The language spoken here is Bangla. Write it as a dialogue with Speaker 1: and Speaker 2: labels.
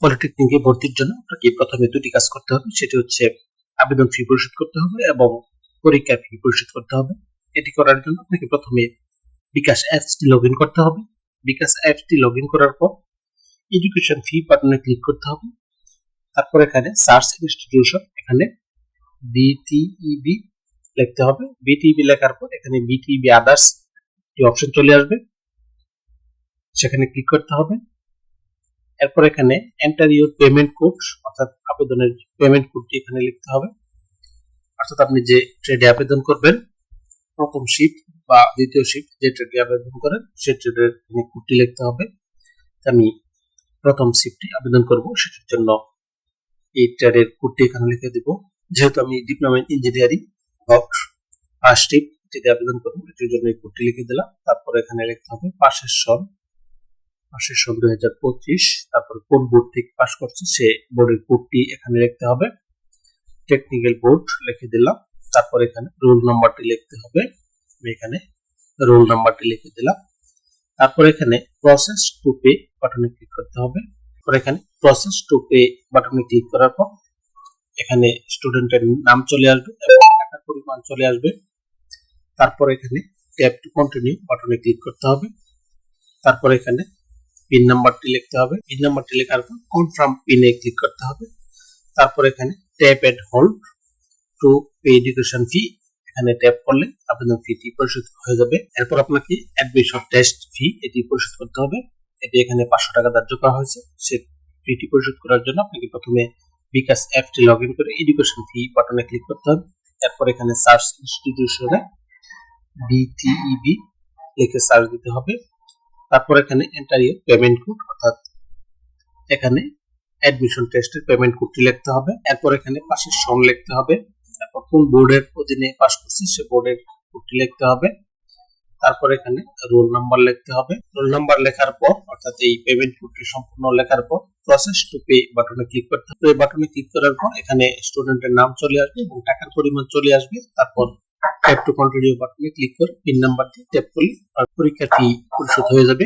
Speaker 1: পলিটেকনিকে ভর্তির জন্য আপনাকে প্রথমে দুটি কাজ করতে হবে। সেটি হচ্ছে আবেদন ফি পরিশোধ করতে হবে এবং পরীক্ষা ফি পরিশোধ করতে হবে। এটি করার জন্য আপনাকে প্রথমে বিকাশ অ্যাপসটি লগ ইন করতে হবে। বিকাশ অ্যাপসটি লগ ইন করার পর এডুকেশন ফি বাটনে ক্লিক করতে হবে। তারপর এখানে সার্চ ইনস্টিটিউশন এখানে বিটিইবি লিখতে হবে। বিটিইবি লেখার পর এখানে বিটিইবি আদার্স অপশন চলে আসবে। সেখানে ক্লিক করতে হবে। এরপর এখানে এন্টার ইউর পেমেন্ট কোড অর্থাৎ আবেদনের পেমেন্ট কোডটি এখানে লিখতে হবে। অর্থাৎ আপনি যে ট্রেডে আবেদন করবেন, প্রথম শিফট বা দ্বিতীয় শিফট যে ট্রেডে আবেদন করেন, সেই ট্রেডের কোডটি লিখতে হবে। আমি প্রথম শিফটটি আবেদন করব, সেটার জন্য এই ট্রেডের কোডটি এখানে লিখে দিব। যেহেতু আমি ডিপ্লোমা ইঞ্জিনিয়ারিং ফার্স্ট শিফট যেটা আবেদন করব এটির জন্য এই কোডটি লিখে দিলাম। তারপর এখানে লিখতে হবে পাশের সন। পাশের সন দুই হাজার পঁচিশ, তারপর কোন বোর্ড থেকে পাস করছে সে বোর্ডের কোডটি এখানে লিখতে হবে। টেকনিক্যাল বোর্ড লিখে দিলাম, তারপর এখানে রোল নাম্বারটি লিখতে হবে। আমি এখানে রোল নাম্বারটি লিখে দিলাম। তারপর এখানে প্রসেস টু পে বাটনে ক্লিক করতে হবে। তারপর এখানে প্রসেস টু পে বাটনে ক্লিক করার পর এখানে স্টুডেন্টের নাম চলে আসবে টাকার পরিমাণ চলে আসবে। তারপর এখানে ট্যাপ টু কন্টিনিউ বাটনে ক্লিক করতে হবে। তারপর এখানে পিন নাম্বারটি লিখতে হবে। পিন নাম্বারটি লেখার পর কনফার্ম পিনে ক্লিক করতে হবে। তারপর এখানে tap and hold to pay education fee এখানে ট্যাপ করলে আবেদন ফিটি পরিশোধ হয়ে যাবে। এরপর আপনাকে অ্যাডমিশন টেস্ট ফি এটি পরিশোধ করতে হবে। এটি এখানে পাঁচশো টাকা ধার্য করা হয়েছে। সে ফিটি পরিশোধ করার জন্য আপনাকে প্রথমে বিকাশ অ্যাপটি লগ ইন করে এডুকেশন ফি বাটনে ক্লিক করতে হবে। এরপর এখানে সার্চ ইনস্টিটিউশনে বিটিইবি লিখে সার্চ দিতে হবে। তারপর এখানে এন্টার ইউর পেমেন্ট কোড অর্থাৎ এখানে অ্যাডমিশন টেস্টের পেমেন্ট কোডটি লিখতে হবে। এরপর এখানে পাশের সং লিখতে হবে। তারপর কোন বোর্ডের অধীনে পাস করছে, সে বোর্ডের কোডটি লিখতে হবে। তারপর এখানে রোল নাম্বার লিখতে হবে। রোল নাম্বার লেখার পর, অর্থাৎ এই পেমেন্ট কোডটি সম্পূর্ণ লেখার পর প্রসেস টু পে বাটনে ক্লিক করতে হবে। বাটনে ক্লিক করার পর, এখানে স্টুডেন্টের নাম চলে আসবে এবং টাকার পরিমাণ চলে আসবে। তারপর ট্যাপ টু কন্টিনিউ বাটনে ক্লিক করে পিন নাম্বার দিয়ে ট্যাপ করলে আর পরীক্ষা ফি পরিশোধ হয়ে যাবে।